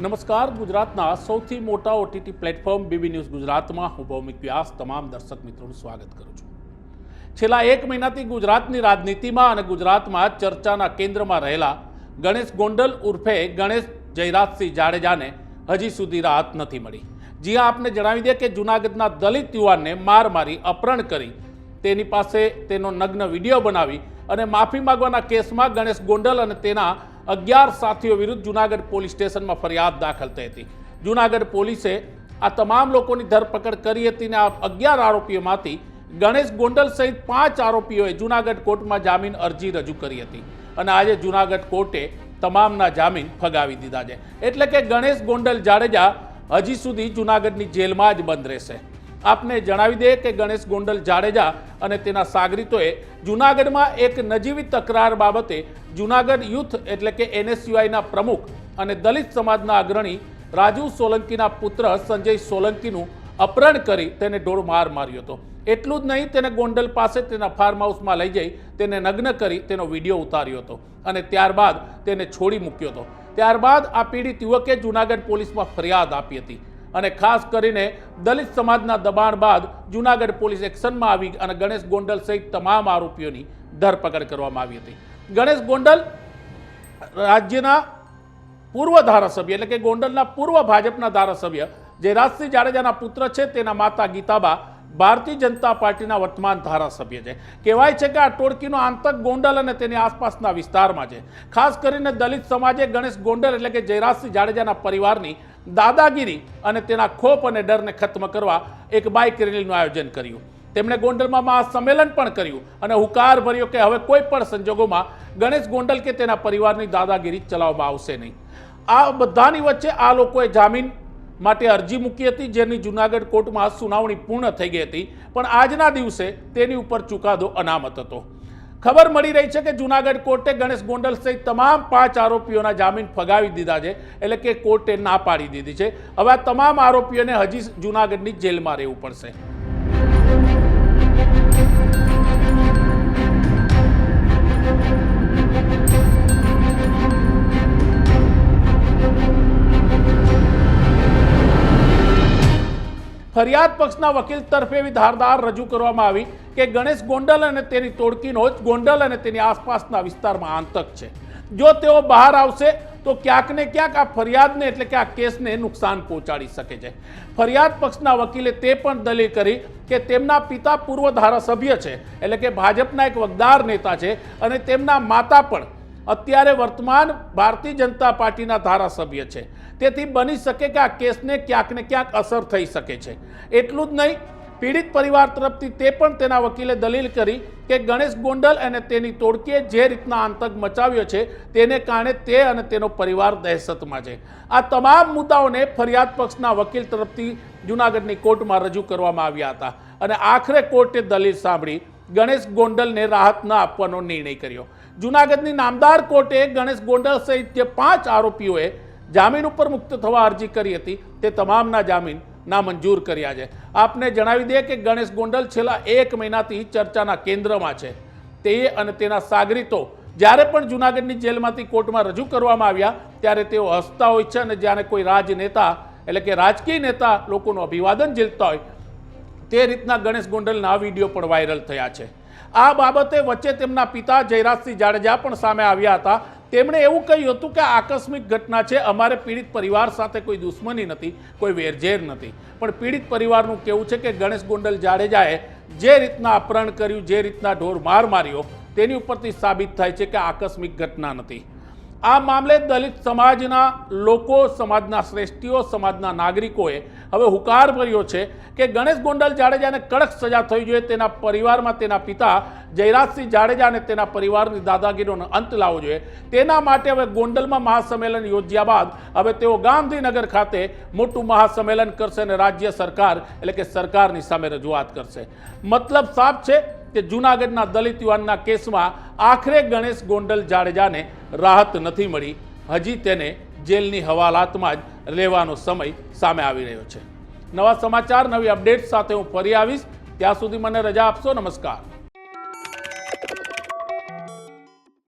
નમસ્કાર, ગુજરાતના સૌથી મોટા ઓટીટી પ્લેટફોર્મ બીબી ન્યૂઝ ગુજરાતમાં હું ભૌમિક વ્યાસ, તમામ દર્શક મિત્રોનું સ્વાગત કરું છું. છેલ્લા એક મહિનાથી ગુજરાતની રાજનીતિમાં અને ગુજરાતમાં ચર્ચાના કેન્દ્રમાં રહેલા ગણેશ ગોંડલ ઉર્ફે ગણેશ જયરાજસિંહ જાડેજાને હજી સુધી રાહત નથી મળી. જી હા, આપને જણાવી દે કે જૂનાગઢના દલિત યુવાનને માર મારી, અપહરણ કરી તેની પાસે તેનો નગ્ન વીડિયો બનાવી અને માફી માંગવાના કેસમાં ગણેશ ગોંડલ અને તેના અગિયાર સાથીઓ વિરુદ્ધ જૂનાગઢ પોલીસ સ્ટેશનમાં ફરિયાદ દાખલ થઈ હતી. જૂનાગઢ પોલીસે આ તમામ લોકોની ધરપકડ કરી હતી અને આ અગિયાર આરોપીઓમાંથી ગણેશ ગોંડલ સહિત પાંચ આરોપીઓએ જૂનાગઢ કોર્ટમાં જામીન અરજી રજૂ કરી હતી અને આજે જૂનાગઢ કોર્ટે તમામના જામીન ફગાવી દીધા છે. એટલે કે ગણેશ ગોંડલ જાડેજા હજી સુધી જૂનાગઢની જેલમાં જ બંધ રહેશે. આપને જણાવી દે કે ગણેશ ગોંડલ જાડેજા અને તેના સાગરીતોએ જૂનાગઢમાં એક નજીવી તકરાર બાબતે જૂનાગઢ યુથ એટલે કે એનએસયુઆઈના પ્રમુખ અને દલિત સમાજના અગ્રણી રાજુ સોલંકીના પુત્ર સંજય સોલંકીનું અપહરણ કરી તેને ઢોળ માર માર્યો હતો. એટલું જ નહીં, તેને ગોંડલ પાસે તેના ફાર્મ હાઉસમાં લઈ જઈ તેને નગ્ન કરી તેનો વીડિયો ઉતાર્યો હતો અને ત્યારબાદ તેને છોડી મૂક્યો હતો. ત્યારબાદ આ પીડિત યુવકે જૂનાગઢ પોલીસમાં ફરિયાદ આપી હતી. અને ખાસ કરીને દલિત સમાજના દબાણ બાદ જૂનાગઢ પોલીસ એક્શનમાં આવી અને ગણેશ ગોંડલ સહિત તમામ આરોપીઓની ધરપકડ કરવામાં આવી હતી. ગણેશ ગોંડલ રાજ્યના પૂર્વ ધારાસભ્ય, એટલે કે ગોંડલના પૂર્વ ભાજપના ધારાસભ્ય જયરાજસિંહ જાડેજાના પુત્ર છે તેના માતા ગીતાબા ભારતીય જનતા પાર્ટીના વર્તમાન ધારાસભ્ય છે. કહેવાય છે કે આ ટોળકીનો આંતક ગોંડલ અને તેની આસપાસના વિસ્તારમાં છે. ખાસ કરીને દલિત સમાજે ગણેશ ગોંડલ, એટલે કે જયરાજસિંહ જાડેજાના પરિવારની દાદાગીરી અને તેના ખોફ અને ડરને ખત્મ કરવા એક બાઇક રેલીનું આયોજન કર્યું. તેમણે ગોંડલમાં મહાસંમેલન પણ કર્યું અને હુકાર ભર્યો કે હવે કોઈ પણ સંજોગોમાં ગણેશ ગોંડલ કે તેના પરિવારની દાદાગીરી ચલાવવામાં આવશે નહીં. આ બધાની વચ્ચે આ લોકોએ જામીન માટે અરજી મૂકી હતી, જેની જૂનાગઢ કોર્ટમાં સુનાવણી પૂર્ણ થઈ ગઈ હતી, પણ આજના દિવસે તેની ઉપર ચુકાદો અનામત હતો. ખબર મળી રહી છે કે જૂનાગઢ કોર્ટે ગણેશ ગોંડલ સહિત તમામ પાંચ આરોપીઓના જામીન ફગાવી દીધા છે, એટલે કે કોર્ટે ના પાડી દીધી છે. હવે તમામ આરોપીઓને હજી જૂનાગઢની જેલમાં રહેવું પડશે. ફરિયાદ પક્ષના વકીલ તરફે એવી ધારદાર રજૂ કરવામાં આવી કે ગણેશ ગોંડલ અને તેની તોડકીનો જ ગોંડલ અને તેની આસપાસના વિસ્તારમાં આંતક છે. જો તેઓ બહાર આવશે, તો ક્યાંક ને ક્યાંક આ ફરિયાદને એટલે કે આ કેસને નુકસાન પહોંચાડી શકે છે. ફરિયાદ પક્ષના વકીલે તે પણ દલીલ કરી કે તેમના પિતા પૂર્વ ધારાસભ્ય છે, એટલે કે ભાજપના એક વગદાર નેતા છે અને તેમના માતા પણ અત્યારે વર્તમાન ભારતીય જનતા પાર્ટીના ધારાસભ્ય છે. તેથી બની શકે કે આ કેસને ક્યાંક ને ક્યાંક અસર થઈ શકે છે. એટલું જ નહીં પીડિત પરિવાર તરફથી તે પણ તેના વકીલે દલીલ કરી કે ગણેશ ગોંડલ અને તેની તોડકીએ જે રીતના આતંક મચાવ્યો છે તેને કારણે તે અને તેનો પરિવાર દહેશતમાં છે. આ તમામ મુદ્દાઓને ફરિયાદ પક્ષના વકીલ તરફથી જૂનાગઢની કોર્ટમાં રજૂ કરવામાં આવ્યા હતા અને આખરે કોર્ટે દલીલ સાંભળી ગણેશ ગોંડલને રાહત ન આપવાનો નિર્ણય કર્યો. જૂનાગઢની નામદાર કોર્ટે ગણેશ ગોંડલ સહિત જે પાંચ આરોપીઓએ જામીન ઉપર મુક્ત થવા અરજી કરી હતી તે તમામના જામીન નામંજૂર કર્યા છે. આપને જણાવી દઈએ કે ગણેશ ગોંડલ છેલ્લા એક મહિનાથી ચર્ચાના કેન્દ્રમાં છે. તે અને તેના સાગરીતો જ્યારે પણ જૂનાગઢની જેલમાંથી કોર્ટમાં રજૂ કરવામાં આવ્યા, ત્યારે તેઓ હસતા હોય છે અને જ્યારે કોઈ રાજનેતા એટલે કે રાજકીય નેતા લોકોનું અભિવાદન ઝીલતા હોય, તે રીતના ગણેશ ગોંડલના વીડિયો પણ વાયરલ થયા છે. આ બાબતે વચ્ચે તેમના પિતા જયરાજસિંહ જાડેજા પણ સામે આવ્યા હતા. તેમણે એવું કહ્યું હતું કે આકસ્મિક ઘટના છે, અમારે પીડિત પરિવાર સાથે કોઈ દુશ્મની નથી, કોઈ વેરઝેર નથી. પણ પીડિત પરિવારનું કેવું છે કે ગણેશ ગોંડલ જાડેજાએ જે રીતના અપહરણ કર્યું, જે રીતના ઢોર માર માર્યો, તેની ઉપરથી સાબિત થાય છે કે આકસ્મિક ઘટના નથી. આ મામલે દલિત સમાજના લોકો, સમાજના શ્રેષ્ઠીઓ, સમાજના નાગરિકોએ હવે હુકાર ભર્યો છે કે ગણેશ ગોંડલ જાડેજાને કડક સજા થવી જોઈએ તેના પરિવારમાં તેના પિતા જયરાજસિંહ જાડેજા અને તેના પરિવારની દાદાગીરીનો અંત લાવવો જોઈએ. તેના માટે હવે ગોંડલમાં મહાસંમેલન યોજ્યા બાદ હવે તેઓ ગાંધીનગર ખાતે મોટું મહાસંમેલન કરશે અને રાજ્ય સરકાર એટલે કે સરકારની સામે રજૂઆત કરશે. મતલબ સાફ છે કે જૂનાગઢના દલિત યુવાનના કેસમાં આખરે ગણેશ ગોંડલ જાડેજાને રાહત નથી મળી. હજી તેને જેલની હવાલાતમાં જ રહેવાનો સમય સામે આવી રહ્યો છે. નવા સમાચાર, નવી અપડેટ સાથે હું ફરી આવીશ. ત્યાં સુધી મને રજા આપશો. નમસ્કાર.